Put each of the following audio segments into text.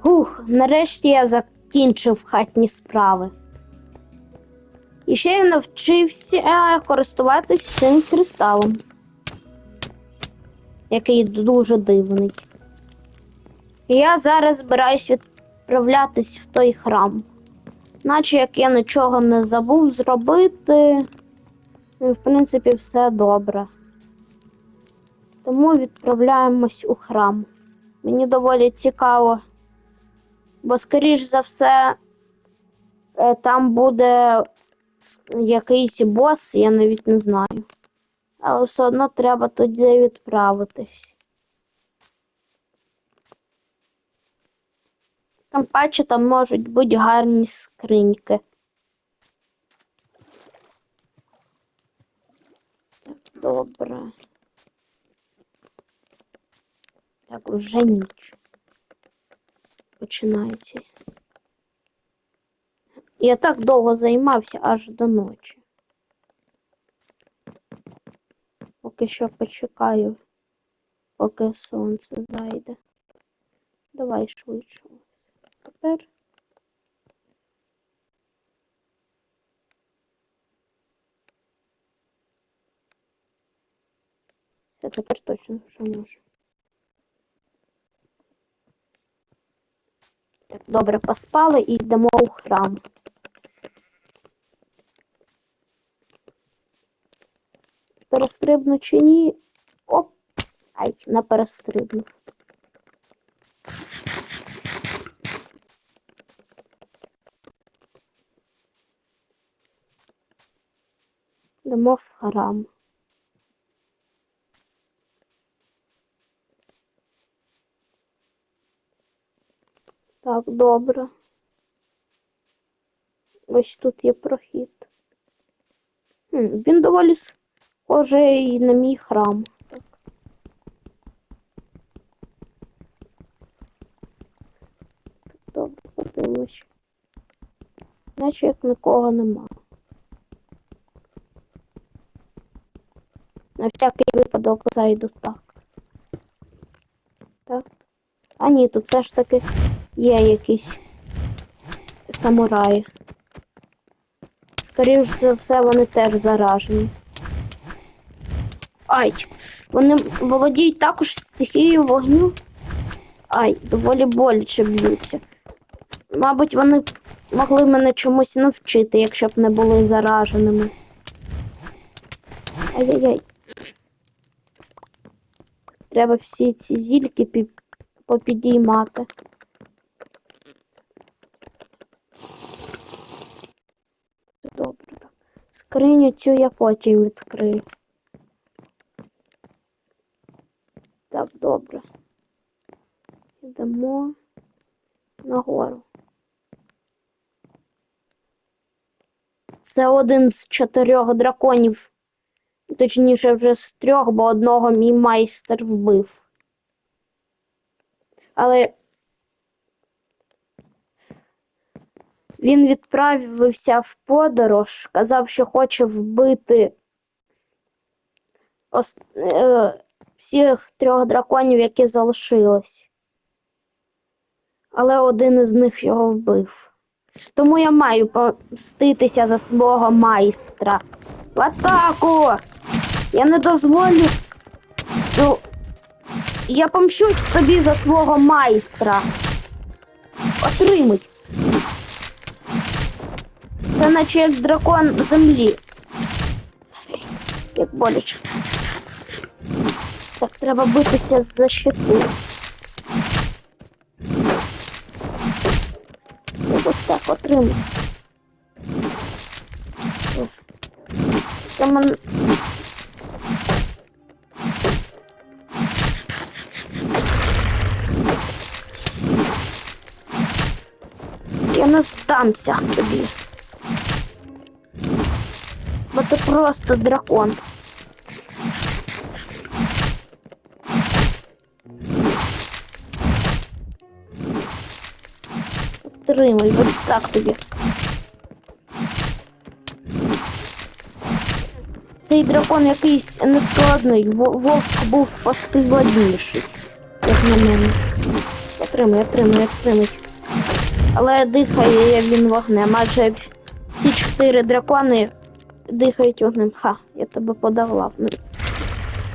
Хух, нарешті я закінчив хатні справи. І ще я навчився користуватись цим кристалом, який дуже дивний. І я зараз збираюсь відправлятись в той храм. Наче як я нічого не забув зробити, в принципі, все добре. Тому відправляємось у храм. Мені доволі цікаво, бо, скоріш за все, е, там буде якийсь бос, я навіть не знаю. Але все одно треба туди відправитись. Там паче там можуть бути гарні скриньки. Так, добре. Так, вже ніч. Починається. Я так довго займався аж до ночі. Поки що почекаю, поки сонце зайде. Давай швидше. Тепер. Все, тепер точно вже можу. Добре, поспали і йдемо у храм. Перестрибну чи ні? Оп! Ай, не перестрибнув. Йдемо в храм. Так, добре. Ось тут є прохід. Хм, він доволі схожий на мій храм. Так. Добре, подивимось. Наче як нікого нема. На всякий випадок зайду так. Так. А ні, тут все ж таки є якісь самураї. Скоріше за все, вони теж заражені. Ай, вони володіють також стихією вогню. Ай, доволі боляче б'ються. Мабуть, вони могли мене чомусь навчити, якщо б не були зараженими. Ай-яй-яй. Треба всі ці зільки пі- попідіймати. Добре, так. Скриню цю я потім відкрию. Так, добре. Йдемо нагору. Це один з чотирьох драконів. Точніше, вже з трьох, бо одного мій майстер вбив. Але він відправився в подорож, казав, що хоче вбити ос- е, всіх трьох драконів, які залишились. Але один із них його вбив. Тому я маю помститися за свого майстра. В атаку! Я не дозволю. Я помщусь тобі за свого майстра. Отримуй. Це наче як дракон землі. Як боляче. Так, треба битися за щиту. Ось так отримуй. Та мен... Я не здамся тобі. Бо ти просто дракон. Отримай, ось так тобі. Цей дракон якийсь нескладний. Вовк був поскладніший, як на мене. Отримай. отримуй, отримуй. Але дихає він вогнем, адже ці чотири дракони дихають вогнем. Ха, я тебе подавав. Ну,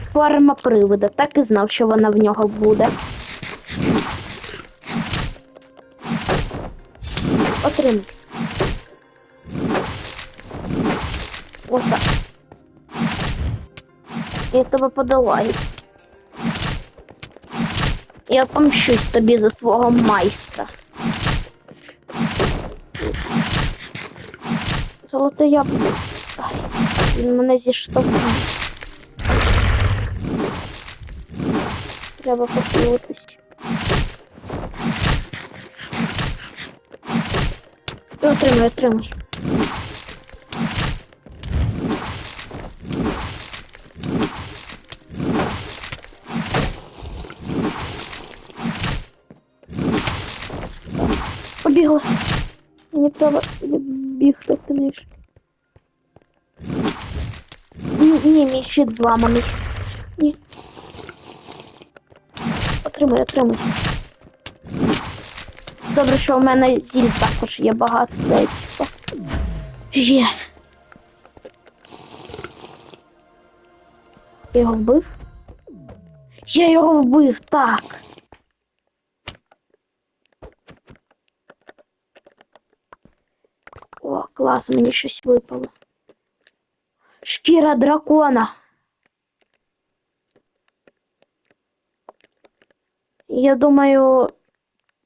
Форма привида. Так і знав, що вона в нього буде. Отримай. Отак. Я тебе подолаю. Я помщусь тобі за свого майстра. Золоте яблуко. Ай, він мене зіштовхнув. Треба похилитись. Отримай, отримай. Побігла. Мені треба бігти трішки. Ні, Ні, мій щит зламаний. Ні. Отримай, отримай. Добре, що у мене зіль також є багато децько. Є. Я його вбив? Я його вбив, так. О, клас, мені щось випало. Шкіра дракона. Я думаю,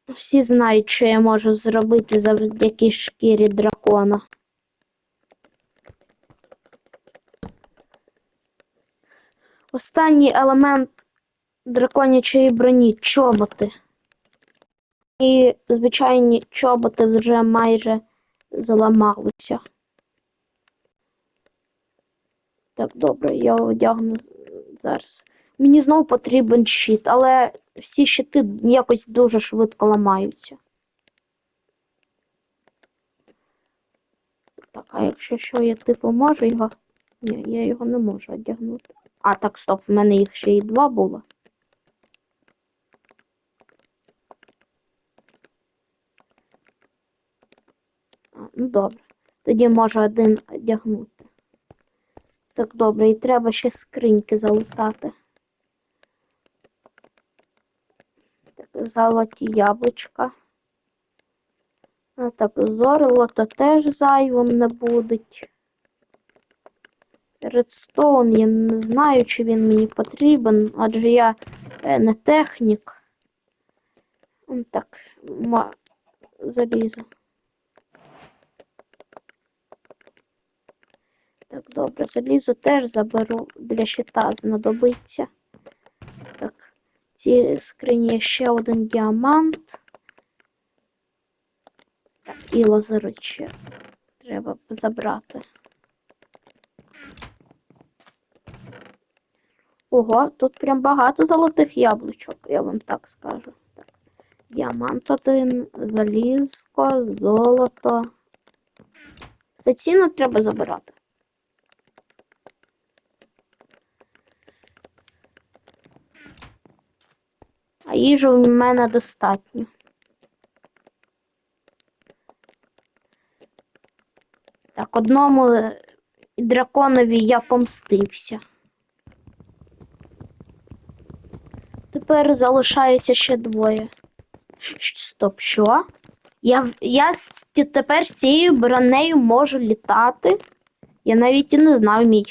всі знають, що я можу зробити завдяки шкірі дракона. Останній елемент драконячої броні чоботи. І звичайні чоботи вже майже заламалися. Так, добре, я одягну зараз. Мені знову потрібен щит, але всі щити якось дуже швидко ламаються. Так, а якщо що, я типу можу його. Ні, я його не можу одягнути. А, так, стоп, в мене їх ще і два було. А, ну добре. Тоді можу один одягнути. Так, добре, і треба ще скриньки залутати. Так, золоті яблучка. А так, зорелото теж зайвим не будуть. Редстоун, я не знаю, чи він мені потрібен, адже я е, не технік. Так, залізо. Так, добре, залізо теж заберу для щита знадобиться. Так, в цій скрині є ще один діамант. Так, і лазероче треба забрати. Ого, тут прям багато золотих яблучок, я вам так скажу. Так. Діамант один, залізко, золото. За ціну треба забирати. А їжі в мене достатньо. Так, одному драконові я помстився. Тепер залишається ще двоє. Стоп, що? Я, я тепер з цією бронею можу літати. Я навіть і не знав, мій,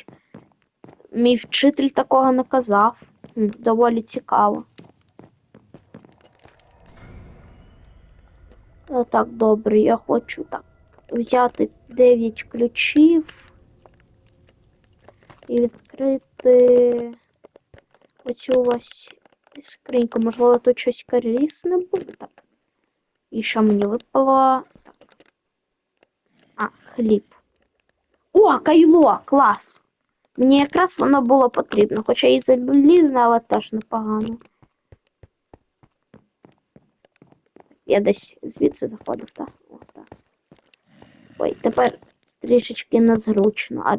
мій вчитель такого не казав. Доволі цікаво. Так, добре, я хочу так взяти 9 ключів і відкрити оцю ось скриньку. Можливо, тут щось корисне буде. Так. І що мені випало? Так. А, хліб. О, кайло! Клас! Мені якраз воно було потрібно, хоча і залізне, але теж непогано. Я десь звідси заходив, так? О, так. Ой, тепер трішечки незручно. А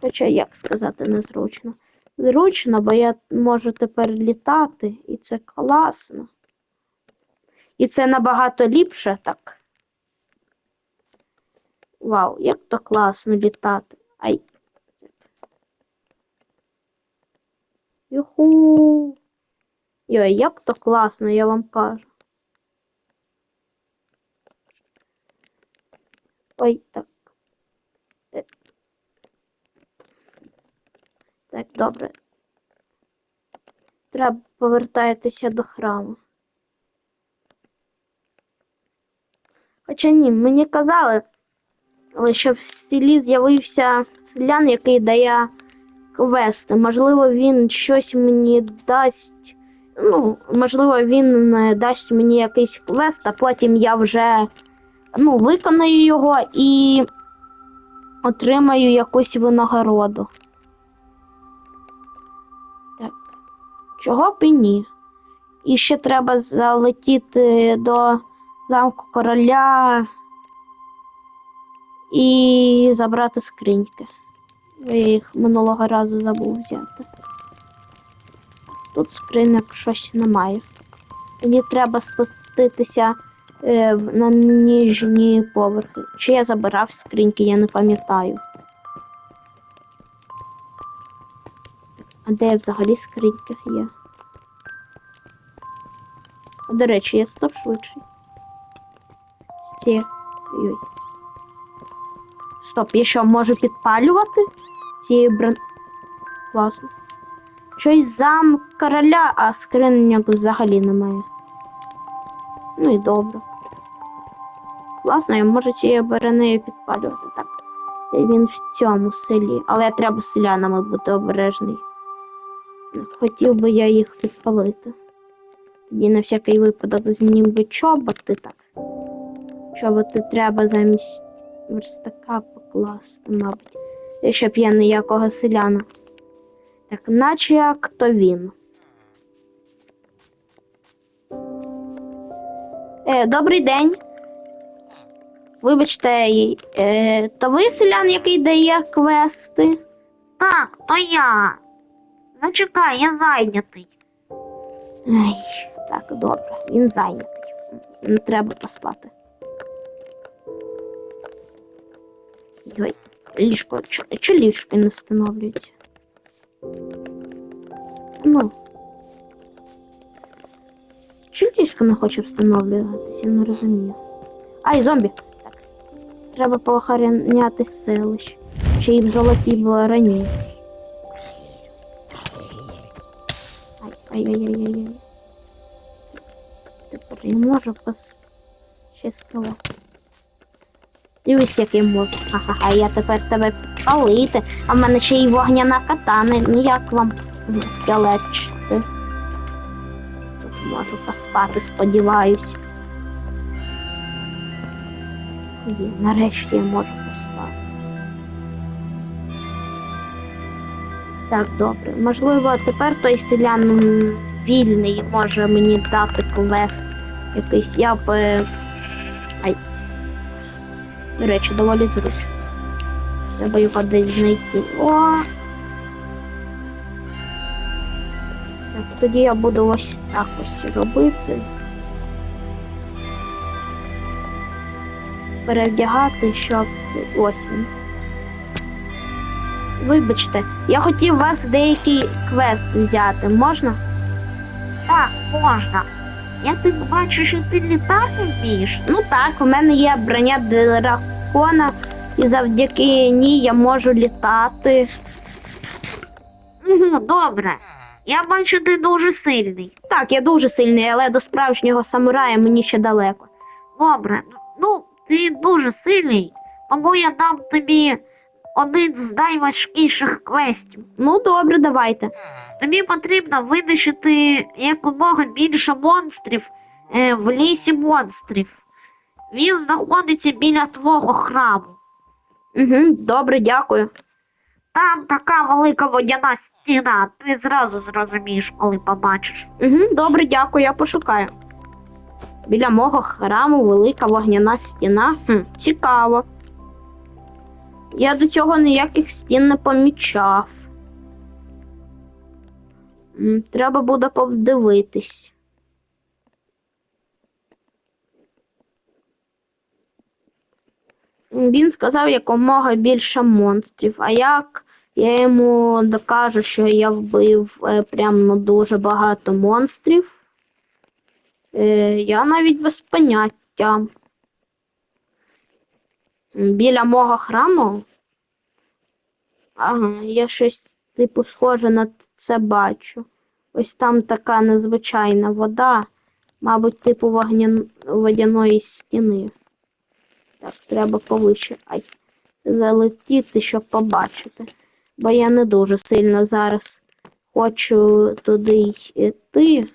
хоча як сказати незручно? Зручно, бо я можу тепер літати, і це класно. І це набагато ліпше, так. Вау, як то класно літати. Ай. Юху. Йой, як то класно, я вам кажу. Ой, так. Е. Так, добре. Треба повертатися до храму. Хоча ні, мені казали, але що в селі з'явився селян, який дає квести. Можливо, він щось мені дасть. Ну, можливо, він е, дасть мені якийсь квест, а потім я вже ну, виконаю його і отримаю якусь винагороду. Так. Чого б і ні? І ще треба залетіти до замку короля і забрати скриньки. Я їх минулого разу забув взяти. Тут скриньок щось немає. Мені треба спуститися на ніжні поверхи. Чи я забирав скриньки, я не пам'ятаю. А де взагалі скриньки є? А, До речі, я став швидший. Сті. Ой. Стоп, я що, можу підпалювати? Цією бран... Класно. Щось зам короля, а скриньок взагалі немає. Ну і добре. Класно, я можу цією баранею підпалювати. Так. Він в цьому селі. Але треба селянами бути обережний. Хотів би я їх підпалити. Тоді на всякий випадок зніму би чоботи так. Чоботи треба замість верстака покласти, мабуть. Щоб я ніякого селяна. Так, наче як то він. Е, добрий день. Вибачте, е, то ви селян, який дає квести? Так, то я. Зачекай, я зайнятий. Ай, так, добре, він зайнятий. Не треба поспати. Йой, ліжко, чо ліжко не встановлюється? Ну. Чо ліжко не хоче встановлюватися, не розумію. Ай, зомбі. Треба поохороняти селище. Ще й в золотій броні. Ай, ай-яй-яй-яй. Тепер я можу пос... Ще. Дивись, як я можу. Ха-ха-ха, я тепер тебе підпалити, а в мене ще й вогняна катана. Ну як вам скелетчити? Тут можу поспати, сподіваюсь. Є, нарешті я можу поспати. Так, добре. Можливо, тепер той селян вільний може мені дати квест якийсь. Я б. е, Ай. До речі, доволі зручно. Треба його десь знайти. О! Так, тоді я буду ось так ось робити. Перевдягати, щоб ось він. Вибачте, я хотів вас деякий квест взяти. Можна? Так, можна. Я тут бачу, що ти літати вмієш. Ну так, у мене є броня дракона, і завдяки ній я можу літати. Угу, добре. Я бачу, ти дуже сильний. Так, я дуже сильний, але до справжнього самурая мені ще далеко. Добре. Ти дуже сильний, тому я дам тобі один з найважкіших квестів. Ну, добре, давайте. Тобі потрібно винищити якомога більше монстрів е, в лісі монстрів. Він знаходиться біля твого храму. Угу, добре, дякую. Там така велика водяна стіна. Ти зразу зрозумієш, коли побачиш. Угу, добре, дякую, я пошукаю. Біля мого храму велика вогняна стіна. Хм, Цікаво. Я до цього ніяких стін не помічав. Треба буде подивитись. Він сказав якомога більше монстрів. А як я йому докажу, що я вбив е, прям ну, дуже багато монстрів? Е, я навіть без поняття. Біля мого храму? Ага, я щось типу схоже на це бачу. Ось там така незвичайна вода, мабуть, типу вогнян... водяної стіни. Так, треба повище. Ай, залетіти, щоб побачити. Бо я не дуже сильно зараз хочу туди йти.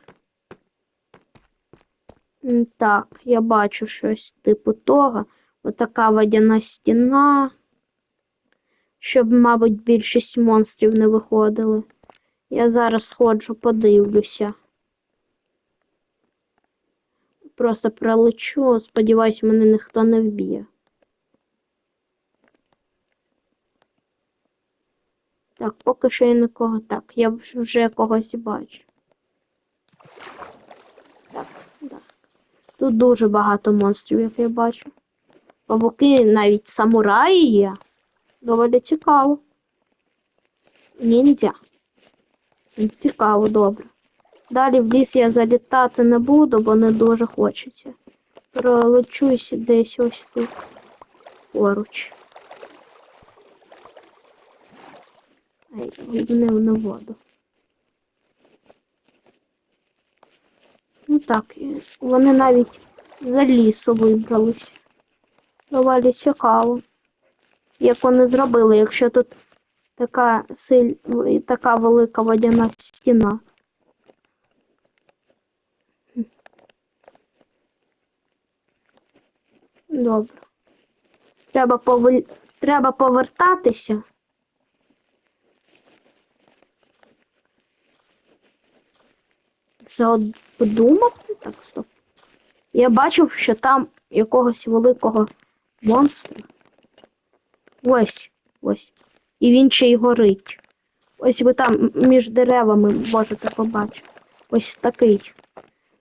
Так, я бачу щось типу того. Отака водяна стіна. Щоб, мабуть, більшість монстрів не виходили. Я зараз сходжу, подивлюся. Просто пролечу, сподіваюсь, мене ніхто не вб'є. Так, поки що я нікого. Так, я вже когось бачу. Так, так. Тут дуже багато монстрів, як я бачу. Павуки навіть самураї є. Доволі цікаво. Ніндзя. Цікаво, добре. Далі в ліс я залітати не буду, бо не дуже хочеться. Пролечусь десь ось тут поруч. Ай, не на воду. Ну так, вони навіть за лісу вибрались. Доволі цікаво. Як вони зробили, якщо тут така силь... така велика водяна стіна. Добре. Треба повер... Треба повертатися. Це от подумати? Так, стоп. Я бачив, що там якогось великого монстра. Ось, ось. І він ще й горить. Ось ви там між деревами можете побачити. Ось такий.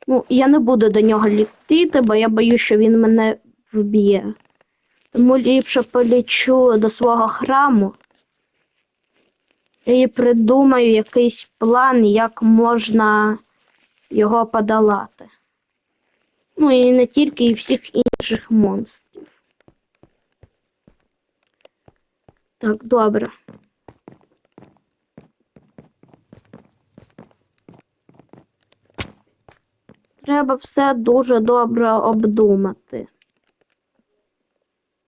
Ну, я не буду до нього літити, бо я боюсь, що він мене вб'є. Тому ліпше полічу до свого храму і придумаю якийсь план, як можна його подолати. Ну і не тільки, і всіх інших монстрів. Так, добре. Треба все дуже добре обдумати.